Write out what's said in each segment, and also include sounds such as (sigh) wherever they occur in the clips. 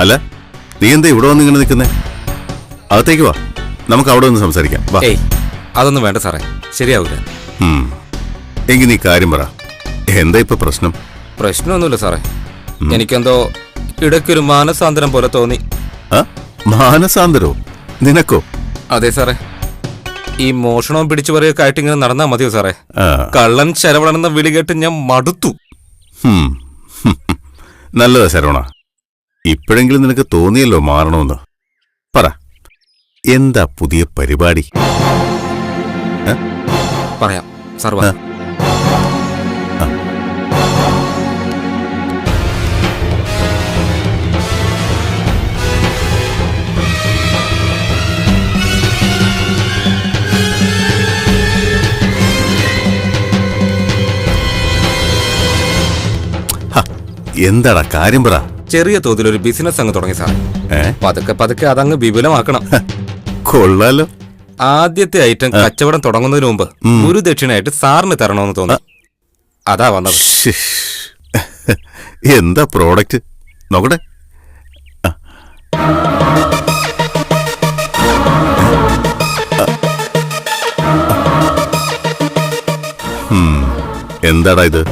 അല്ല നീ എന്താ ഇവിടെ വന്ന് ഇങ്ങനെ നിൽക്കുന്നേ? അകത്തേക്ക് വാ. നമുക്ക് അവിടെ ഒന്ന് സംസാരിക്കാം. വാ. ഏയ് അതൊന്നും വേണ്ട സാറേ. ശരിയാവില്ല ഉം. എങ്കിൽ നീ കാര്യം പറ. എന്താ ഇപ്പൊ പ്രശ്നം? പ്രശ്നമൊന്നുമില്ല സാറേ. എനിക്കെന്തോ ഇടയ്ക്കൊരു മാനസാന്തരം പോലെ തോന്നി. ആ? മാനസാന്തരോ? നിനക്കോ? അതെ സാറേ. ഈ മോഷണവും പിടിച്ചു പറയൊക്കെ ആയിട്ട് ഇങ്ങനെ നടന്നാൽ മതിയോ സാറേ? ആ. കള്ളൻ ശരവണെന്ന വിളി കേട്ട് ഞാൻ മടുത്തു. ഹും. (laughs) നല്ലതാ ശരവണ. ഇപ്പോഴെങ്കിലും നിനക്ക് തോന്നിയല്ലോ മാറണമെന്ന്. പറ എന്താ പുതിയ പരിപാടി? പറയാം സർവ എന്താടാ കാര്യം പറ. ചെറിയ തോതിൽ ഒരു ബിസിനസ് അങ്ങ് തുടങ്ങി സാർ ഏ? പതുക്കെ പതുക്കെ അതങ്ങ് വിപുലമാക്കണം. കൊള്ളാലോ. ആദ്യത്തെ ഐറ്റം കച്ചവടം തുടങ്ങുന്നതിന് മുമ്പ് ഒരു ദക്ഷിണയായിട്ട് സാറിന് തരണമെന്ന് തോന്നി. അതാ വന്നത്. ശ്ശ്. എന്താ പ്രോഡക്റ്റ് നോക്കട്ടെ. ആ. ഉം. എന്താടാ ഇത്?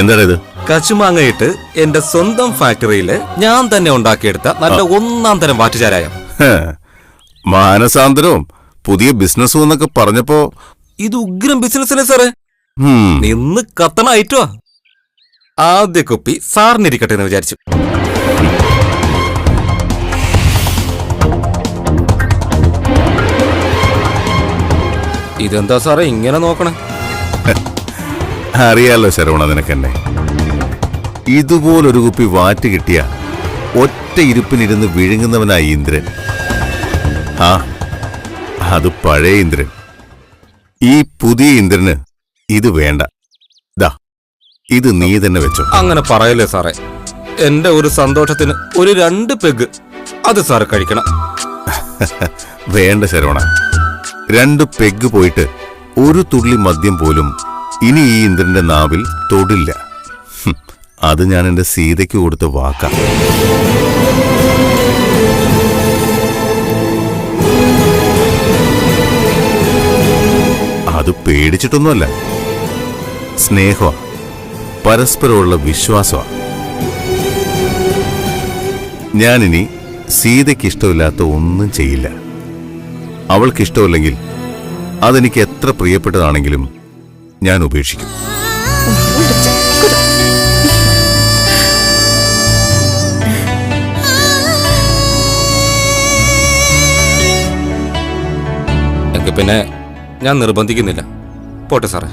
എന്താടാ ഇത് കശുമാങ്ങയിട്ട് എന്റെ സ്വന്തം ഫാക്ടറിയിൽ ഞാൻ തന്നെ ഉണ്ടാക്കിയെടുത്ത നല്ല ഒന്നാം തരം വാറ്റുചാരായം. മാനസാന്തരവും പുതിയ ബിസിനസ്സും എന്നൊക്കെ പറഞ്ഞപ്പോ ഇത് ഉഗ്രം ബിസിനസ്സിലെ സാറേ? ഉം, നിന്ന് കത്തണ ഐറ്റോ? ആദ്യ കുപ്പി സാറിനിരിക്കട്ടെ എന്ന് വിചാരിച്ചു. ഇതെന്താ സാറേ ഇങ്ങനെ നോക്കണേ? അറിയാലോ ശരവണ നിനക്കെന്നെ. ഇതുപോലൊരു കുപ്പി വാറ്റ് കിട്ടിയ ഒറ്റ ഇരുപ്പിനിരുന്ന് വിഴുങ്ങുന്നവനായി ഇന്ദ്രൻ. ആ അത് പഴയ ഇന്ദ്രൻ. ഈ പുതിയ ഇന്ദ്രന് ഇത് വേണ്ട. ദാ ഇത് നീ തന്നെ വെച്ചോ. അങ്ങനെ പറയല്ലേ സാറേ. എന്റെ ഒരു സന്തോഷത്തിന് ഒരു രണ്ട് പെഗ് അത് സാറ് കഴിക്കണം. വേണ്ട ശരവണ. രണ്ട് പെഗ് പോയിട്ട് ഒരു തുള്ളി മദ്യം പോലും ഇനി ഈ ഇന്ദ്രന്റെ നാവിൽ തൊടില്ല. അത് ഞാൻ എന്റെ സീതയ്ക്ക് കൊടുത്ത വാക്കാ. അത് പേടിച്ചിട്ടൊന്നുമല്ല. സ്നേഹമാ പരസ്പരമുള്ള വിശ്വാസമാ. ഞാനിനി സീതയ്ക്ക് ഇഷ്ടമില്ലാത്ത ഒന്നും ചെയ്യില്ല. അവൾക്ക് ഇഷ്ടമില്ലെങ്കിൽ അതെനിക്ക് എത്ര പ്രിയപ്പെട്ടതാണെങ്കിലും ഞാൻ ഉപേക്ഷിക്കും. പിന്നെ ഞാൻ നിർബന്ധിക്കുന്നില്ല. പോട്ടെ സാറേ.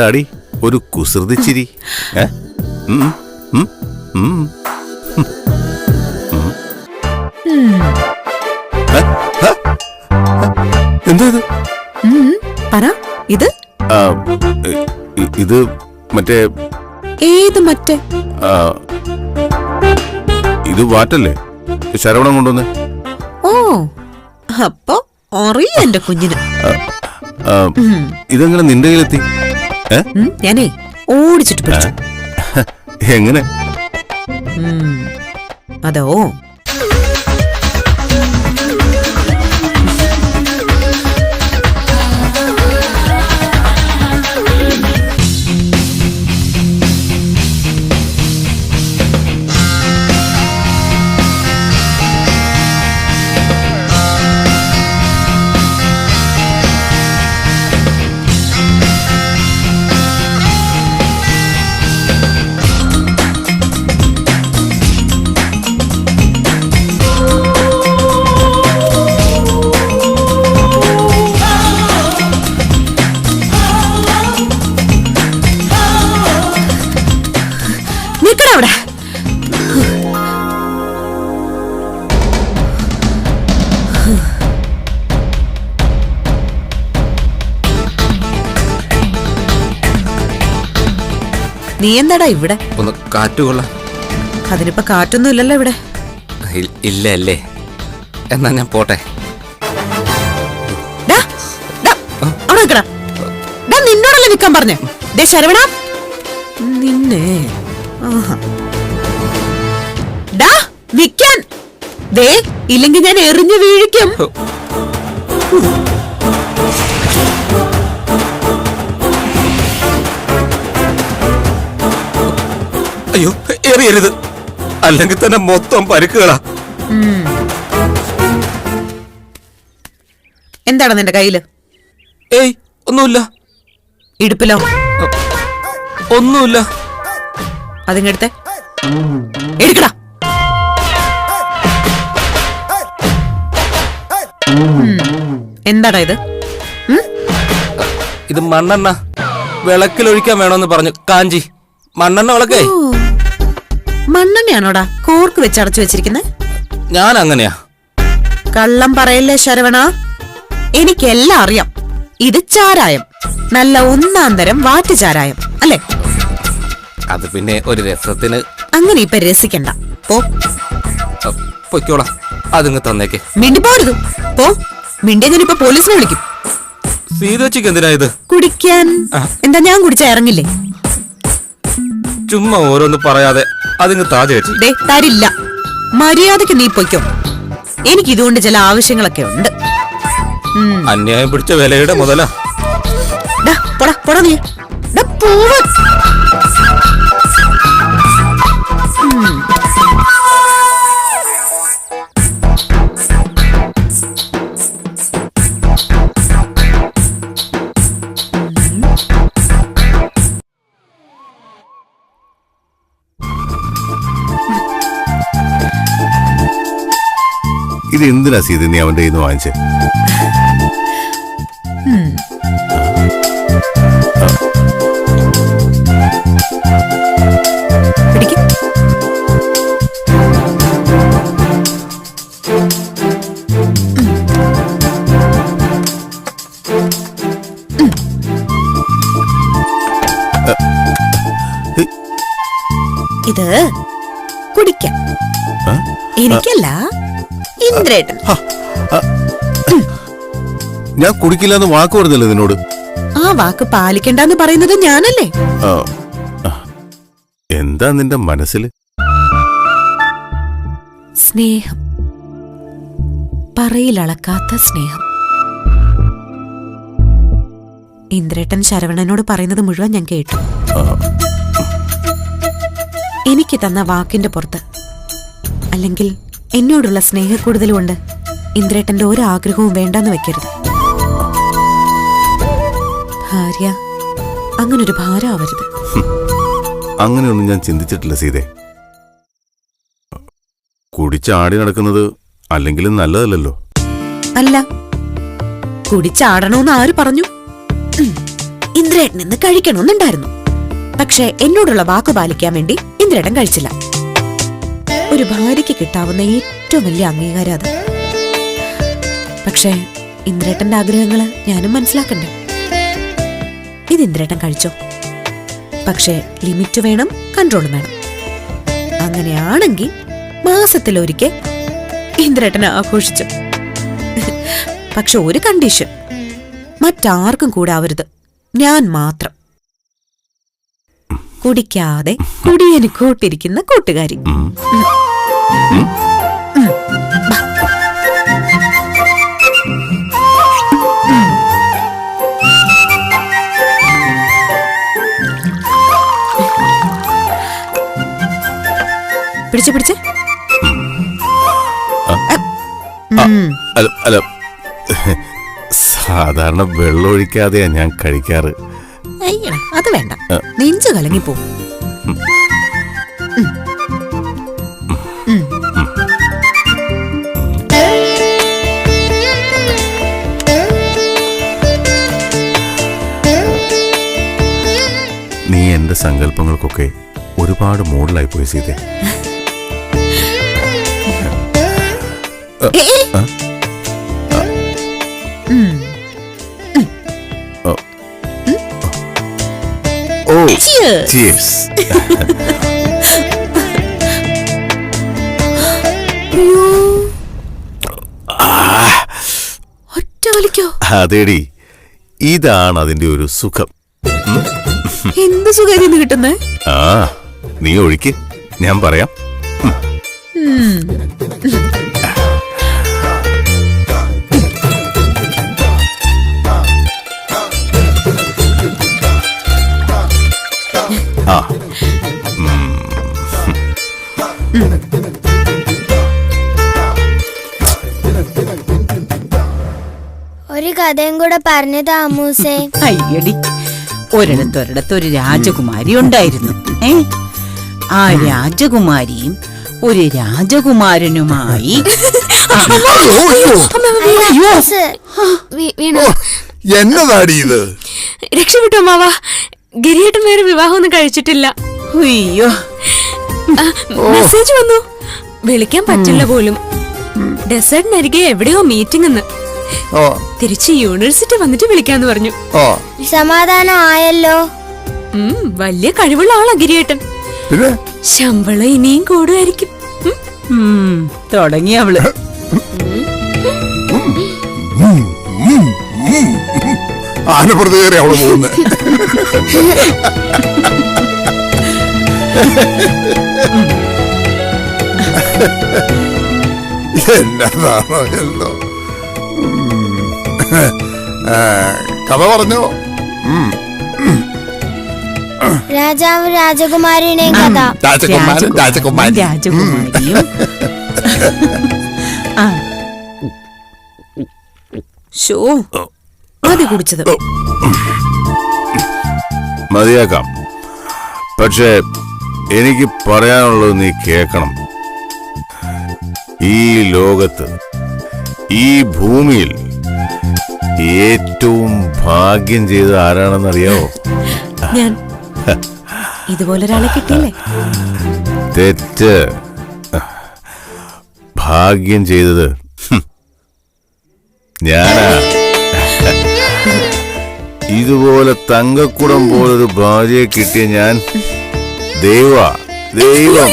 എന്താടി? ഒരു കുസൃതിച്ചിരി? എന്താ ഇത്? പറ ഇത്? ഇത് മറ്റേ ഏത് മറ്റേ? ഇത് വാറ്റല്ലേ? ശരവണം കൊണ്ടുവന്ന്. ഓ അപ്പൊ അറിയ എന്റെ കുഞ്ഞിന്. ഇതെങ്ങനെ നിന്റെ കയ്യിലെത്തി? ഞാനേ ഓടിച്ചിട്ട് പിടിച്ചു. എങ്ങനെ? അതോ നീ എന്താടാ ഇവിടെ? ഒന്ന് കാറ്റുകൊള്ളാം അതിനിപ്പോ കാറ്റൊന്നും ഇല്ലല്ലോ ഇവിടെ. ഇല്ല അല്ലേ എന്നാ ഞാൻ പോട്ടെ. അവിടെ നിന്നോടല്ലേ നിക്കാൻ പറഞ്ഞേ. ദേ ശരവണ. നിന്നെ. ഡാ നിക്കാൻ. ദേ ഇല്ലെങ്കിൽ ഞാൻ എറിഞ്ഞു വീഴിക്കും. എറിയരുത് അല്ലെങ്കിൽ തന്നെ മൊത്തം പരുക്കുകളാ. എന്താണ് നിന്റെ കയ്യിൽ? ഏയ് ഒന്നുമില്ല. ഇടുപ്പിലോ? ഒന്നുമില്ല. അതിങ്ങടുത്തെ. എടുക്കടാ. എന്താടാ ഇത്? ഇത് മണ്ണെണ്ണ. വിളക്കിലൊഴിക്കാൻ വേണമെന്ന് പറഞ്ഞു. കാഞ്ചി. മണ്ണെണ്ണ വിളക്കേ. മണ്ണെണ്ണയാണോടാ? കോർക്ക് വെച്ച് അടച്ചു വെച്ചിരിക്കുന്നത് ഞാൻ അങ്ങനെയാ കള്ളം പറയല്ലേ ശരവണ? എനിക്കെല്ലാം അറിയാം. ഇത് ചാരായം. നല്ല ഒന്നാം തരം വാറ്റ് ചാരായം അല്ലേ? അത് പിന്നെ ഒരു രസത്തിന്. അങ്ങനെ ഇപ്പൊ രസിക്കണ്ട. പോ. പൊയ്ക്കോളാം. അതിങ്ങ് തന്നേക്ക്. മിണ്ടി പോരുത്. പോ. മിണ്ടി ഞാനിപ്പോ പോലീസിനെ വിളിക്കും. സീതച്ചിക്ക് എന്തിനാ ഇത്? കുടിക്കാൻ. എന്താ ഞാൻ കുടിച്ച ഇറങ്ങില്ലേ? ചുമ്മാ ഓരോന്ന് പറയാതെ അതിങ്ങ് താ ദേ തരില്ല. മര്യാദയ്ക്ക് നീ പൊയ്ക്കോ. എനിക്ക് ഇതുകൊണ്ട് ചില ആവശ്യങ്ങളൊക്കെ ഉണ്ട്. അന്യായം പിടിച്ച വിലയുടെ മുതലാ. ഡാ, പോടാ പോടാ നീ. ഡാ, പോവാ. ഇത് എന്തിനാ സീത നീ അവന്റെ കയ്യിൽ നിന്ന് വാങ്ങിച്ചേ. ഇത് കുടിക്കാം. എനിക്കല്ല. ഇന്ദ്രേട്ടൻ. ഞാൻ കുടിക്കില്ല എന്ന് വാക്ക് പറഞ്ഞല്ലോ നിന്നോട്? ആ വാക്ക് പാലിക്കണ്ടെന്ന് പറയുന്നത് ഞാനല്ലേ. എന്താ നിന്റെ മനസ്സിൽ സ്നേഹം. പറയിലളക്കാത്ത സ്നേഹം. ഇന്ദ്രേട്ടൻ ശരവണനോട് പറയുന്നത് മുഴുവൻ ഞാൻ കേട്ടു. എനിക്ക് തന്ന വാക്കിന്റെ പുറത്ത് അല്ലെങ്കിൽ എന്നോടുള്ള സ്നേഹക്കൂടുതലുകൊണ്ട് ഇന്ദ്രേട്ടന്റെ ഒരു ആഗ്രഹവും വേണ്ടെന്ന് വെക്കരുത്. ഭാര്യ അങ്ങനൊരു ഭാരമാവരുത് അങ്ങനെയൊന്നും ഞാൻ ചിന്തിച്ചിട്ടില്ല സീതേ. കുടിച്ചാടി നടക്കുന്നത് അല്ലെങ്കിലും നല്ലതല്ലല്ലോ. അല്ല കുടിച്ചാടണോന്ന് ആര് പറഞ്ഞു. ഇന്ദ്രേട്ടൻ ഇന്ന് കഴിക്കണമെന്നുണ്ടായിരുന്നു. പക്ഷേ എന്നോടുള്ള വാക്ക് പാലിക്കാൻ വേണ്ടി ഇന്ദ്രേട്ടൻ കഴിച്ചില്ല. ഒരു ഭാര്യയ്ക്ക് കിട്ടാവുന്ന ഏറ്റവും വലിയ അംഗീകാരം അത്. പക്ഷേ ഇന്ദ്രേട്ടന്റെ ആഗ്രഹങ്ങൾ ഞാനും മനസ്സിലാക്കണ്ടേ? ഇത് ഇന്ദ്രേട്ടൻ കഴിച്ചോ? പക്ഷേ ലിമിറ്റ് വേണം കൺട്രോൾ വേണം. അങ്ങനെയാണെങ്കിൽ മാസത്തിലൊരിക്കൽ ഇന്ദ്രേട്ടനെ ആഘോഷിച്ചു. പക്ഷെ ഒരു കണ്ടീഷൻ മറ്റാർക്കും കൂടാവരുത്. ഞാൻ മാത്രം. കുടിക്കാതെ കുടിയന് കൂട്ടിരിക്കുന്ന കൂട്ടുകാരി. പിടിച്ച് പിടിച്ച്. അല്ല അല്ല. സാധാരണ വെള്ളം ഒഴിക്കാതെയാ ഞാൻ കഴിക്കാറ്. അയ്യടാ. അത് വേണ്ട. നെഞ്ചു കലങ്ങിപ്പോ. നീ എന്റെ സങ്കല്പങ്ങൾക്കൊക്കെ ഒരുപാട് മോഡലായി പോയി സീതേ. ഓ Cheers. ചിയേഴ്സ് (laughs) ഒറ്റ വലിക്കോ അതേടി. ഇതാണ് അതിന്റെ ഒരു സുഖം. എന്ത് സുഖം കിട്ടുന്നേ? ആ നീ ഒഴിക്ക്. ഞാൻ പറയാം. ആ. ഒരു കഥയും കൂടെ പറഞ്ഞതാ മൂസേ അയ്യടി. ഒരിടത്തൊരിടത്ത് ഒരു രാജകുമാരി ഉണ്ടായിരുന്നു. ഏ? ആ രാജകുമാരിയും ഒരു രാജകുമാരനുമായി എന്നതാടി ഇത്? രക്ഷപ്പെട്ടു അമ്മാവ. ഗിരിയേട്ടൻ വേറെ വിവാഹം ഒന്നും കഴിച്ചിട്ടില്ല. അയ്യോ. മെസ്സേജ് വന്നു. വിളിക്കാൻ പറ്റില്ല പോലും. ഡെസേർട്ടിനരികെ എവിടെയോ മീറ്റിംഗ് എന്ന് തിരിച്ച് യൂണിവേഴ്സിറ്റി വന്നിട്ട് വിളിക്കാന്ന് പറഞ്ഞു. സമാധാനം ആയല്ലോ. വലിയ കഴിവുള്ള ആളാ ഗിരിയേട്ടൻ. ശമ്പളം ഇനിയും കൂടുമായിരിക്കും. തുടങ്ങി അവൾ. ആനപ്പുറത്ത് കയറി അവൾ പോകുന്നത് എന്നതാണോ എന്തോ. കഥ പറഞ്ഞോ? രാജാവ് രാജകുമാരിയുടെയും കഥ. രാജകുമാരൻ രാജകുമാരി. രാജകുമാരിയും. ആ. ഷോ മതി കുടിച്ചത്. മതിയാക്കാം. പക്ഷേ എനിക്ക് പറയാനുള്ളത് നീ കേൾക്കണം. ഈ ലോകത്ത് ഈ ഭൂമിയിൽ ഏറ്റവും ഭാഗ്യം ചെയ്ത ആരാണെന്നറിയാവോ? ഞാൻ. ഇതുപോലെ ഒരാളെ കിട്ടിയില്ലേ? തെറ്റ്. ഭാഗ്യം ചെയ്തത് ഞാനാ. ഇതുപോലെ തങ്കക്കുടം പോലൊരു ഭാര്യയെ കിട്ടിയ ഞാൻ ദൈവ ദൈവം.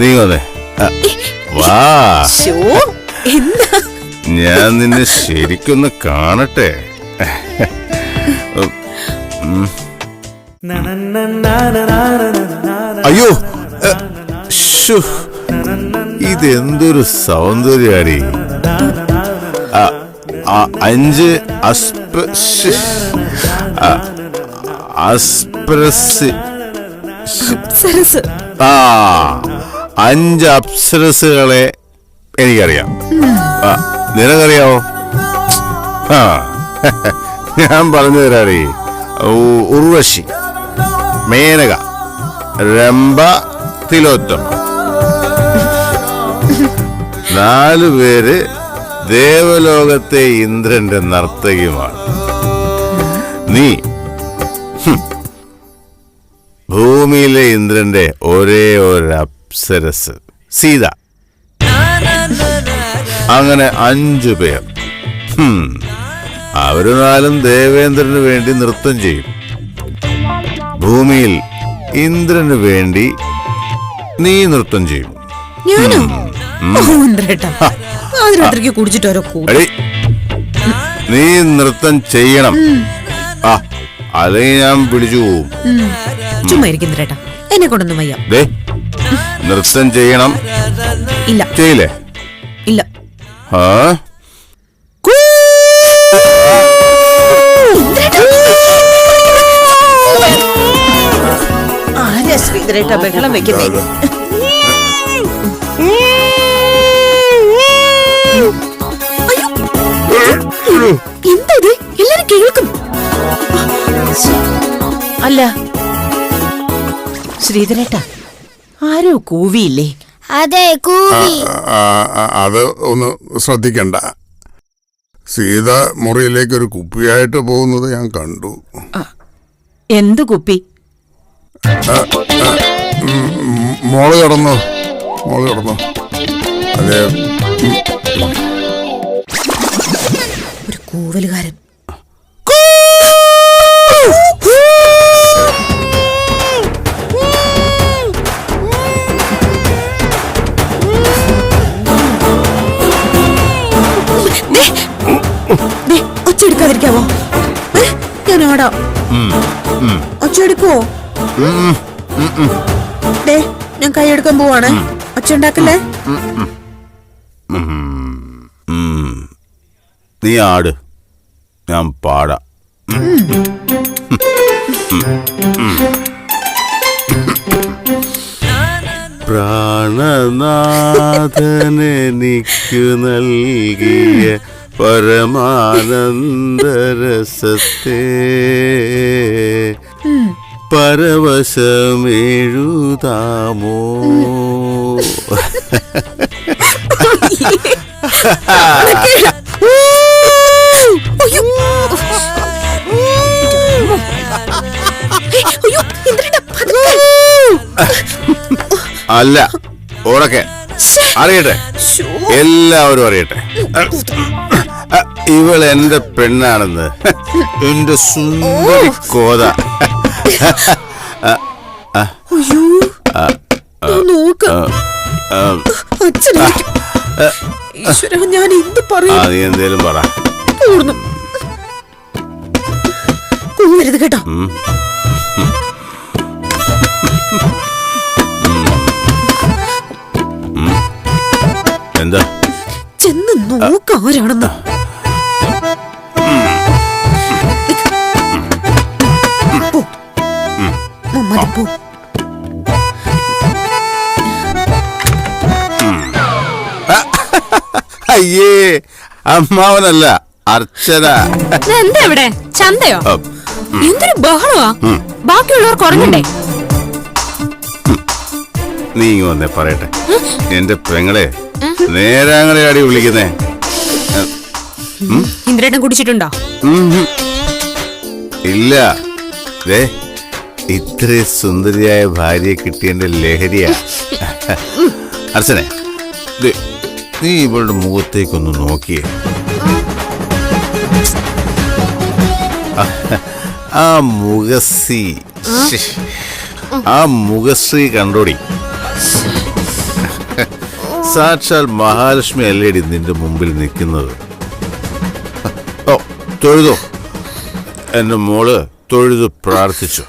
നീ വന്നേ വാ. ഞാൻ നിന്നെ ശരിക്കൊന്ന് കാണട്ടെ. അയ്യോ ഇതെന്തൊരു സൗന്ദര്യാടി. ആ, അഞ്ച് അസ്പ്രസ് അസ്പ്രസ്. ആ അഞ്ച് അപ്സരസുകളെ എനിക്കറിയാം. നിനക്കറിയാവോ? ആ ഞാൻ പറഞ്ഞു തരാറി ഉർവശി മേനക രംഭ തിലോത്തം നാല് പേര് ദേവലോകത്തെ ഇന്ദ്രന്റെ നർത്തകിയുമാണ്. നീ ഭൂമിയിലെ ഇന്ദ്രന്റെ ഒരേ ഒരു അപ്സരസ് സീത. അങ്ങനെ അഞ്ചു പേർ. ഹും, അവർ നാലും ദേവേന്ദ്രന് വേണ്ടി നൃത്തം ചെയ്യും. ഭൂമിയിൽ ഇന്ദ്രന് വേണ്ടി നീ നൃത്തം ചെയ്യും. ഞാനോ? ഇന്ദ്രേട്ടാ. ആദ്യരാത്രിക്ക് കുടിച്ചിട്ട് ഓരോ കൂടി നീ നൃത്തം ചെയ്യണം. ആ അല്ലെങ്കിൽ ഞാൻ വിളിച്ചു പോവും. ചുമ്മാ ഇരിക്കും ഇന്ദ്രേട്ടാ എന്നെ കൊണ്ടൊന്നും വയ്യ. ദേ നൃത്തം ചെയ്യണം. ഇല്ല. ചെയ്യില്ലേ? ഇല്ല. ആ? ആരാ ശ്രീധരേട്ട ബഹളം വെക്കുന്നേ? എന്താ ഇത് എല്ലാരും കേൾക്കും. അല്ല. ശ്രീധരേട്ട ആരോ കൂവിയില്ലേ? അതെ കൂവി. അത് ഒന്ന് ശ്രദ്ധിക്കണ്ട. സീത മുറിയിലേക്ക് ഒരു കുപ്പിയായിട്ട് പോകുന്നത് ഞാൻ കണ്ടു. എന്ത് കുപ്പി? മോൾ കിടന്നു? മോൾ കിടന്നു? അതെ. കൂവലുകാരൻ. ഒച്ചെടുക്കാതിരിക്കാവോ ഞാൻ ഓടാം. ഒച്ചെടുക്കുവോ ഞാൻ കൈ എടുക്കാൻ പോവാണ്. ഒച്ച ഉണ്ടാക്കല്ലേ? നീ ആട്. ഞാൻ പാടാം. പ്രാണനാഥനെനിക്കു നൽകിയ പരമാനന്ദരസത്തെ പരവശമെഴുതാമോ? അയ്യോ. അല്ല ഉറക്കെ. അറിയട്ടെ. എല്ലാവരും അറിയട്ടെ. ഇവൾ ഇവൾ എന്റെ പെണ്ണാണെന്ന്. എന്റെ സുന്ദരി കോത. ഞാൻ എന്ത് പറയും? പറ. കേട്ടോ. ആരാണെന്ന് പോ. അയ്യേ അമ്മാവനല്ല അർച്ചന. എന്താ ഇവിടെ? ചന്തയോ? എന്തൊരു ബഹളമാ ബാക്കിയുള്ളവർ കുറഞ്ഞേ നീ ഇങ്ങ് വന്നേ പറയട്ടെ. എന്റെ പെങ്ങളെ നേരാങ്ങളെ അടി വിളിക്കുന്നേ. ഇന്ദ്രേട്ടൻ കുടിച്ചിട്ടുണ്ടോ? ഇല്ല. ദേ സുന്ദരിയായ ഭാര്യയെ കിട്ടിയതിന്റെ ലഹരിയാ. അർച്ചനെ നീ ഇവളുടെ മുഖത്തേക്കൊന്ന് നോക്കിയേ. ആ മുഖശ്രീ ആ മുഖശ്രീ കണ്ടോടി. സാക്ഷാൽ മഹാലക്ഷ്മി അല്ലേടി നിന്റെ മുമ്പിൽ നിൽക്കുന്നത്. തൊഴുതോ? എന്റെ മോൾ തൊഴുതു പ്രാർത്ഥിച്ചു.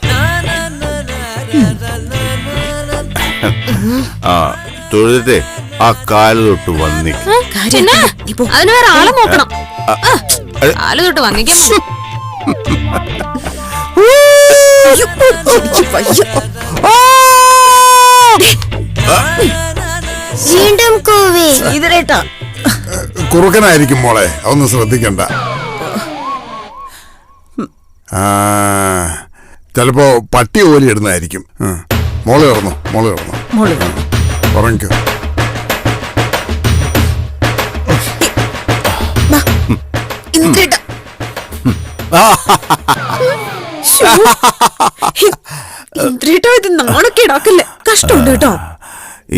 ആ തൊഴുതിട്ടേ ആ കാൽ തൊട്ട് വന്നി. അതിന് വേറെ ആളെ നോക്കണം. കാൽ തൊട്ട് എനിക്ക് വീണ്ടും കുറുക്കനായിരിക്കും മോളെ അതൊന്നും ശ്രദ്ധിക്കണ്ട. ചിലപ്പോ പട്ടി ഓലി ഇടുന്നതായിരിക്കും. മോൾ കിടന്നു മോൾ കിടന്നു മോൾ ഉറങ്ങിക്കോ ഇന്ദ്രേട്ടാ. ശ്ശോ. ഇന്ദ്രേട്ടാ ഇത് നാണക്കേടാക്കല്ലേ കഷ്ടമുണ്ട് കേട്ടോ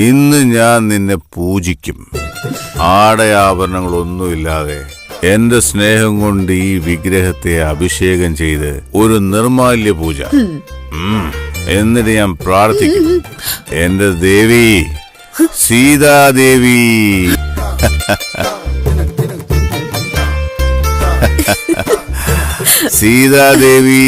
ഇന്ന് ഞാൻ നിന്നെ പൂജിക്കും ആടയാഭരണങ്ങളൊന്നുമില്ലാതെ എന്റെ സ്നേഹം കൊണ്ട് ഈ വിഗ്രഹത്തെ അഭിഷേകം ചെയ്ത് ഒരു നിർമാല്യ പൂജ. എന്നിട്ട് ഞാൻ പ്രാർത്ഥിക്കും എന്റെ ദേവി സീതാദേവി. സീതാദേവി.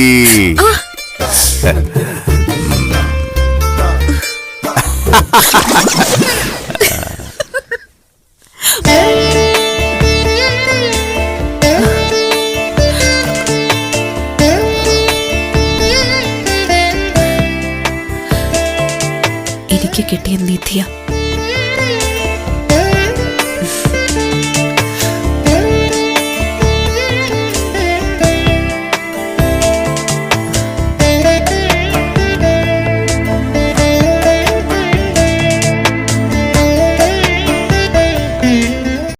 എനിക്ക് കിട്ടിയ നിധിയ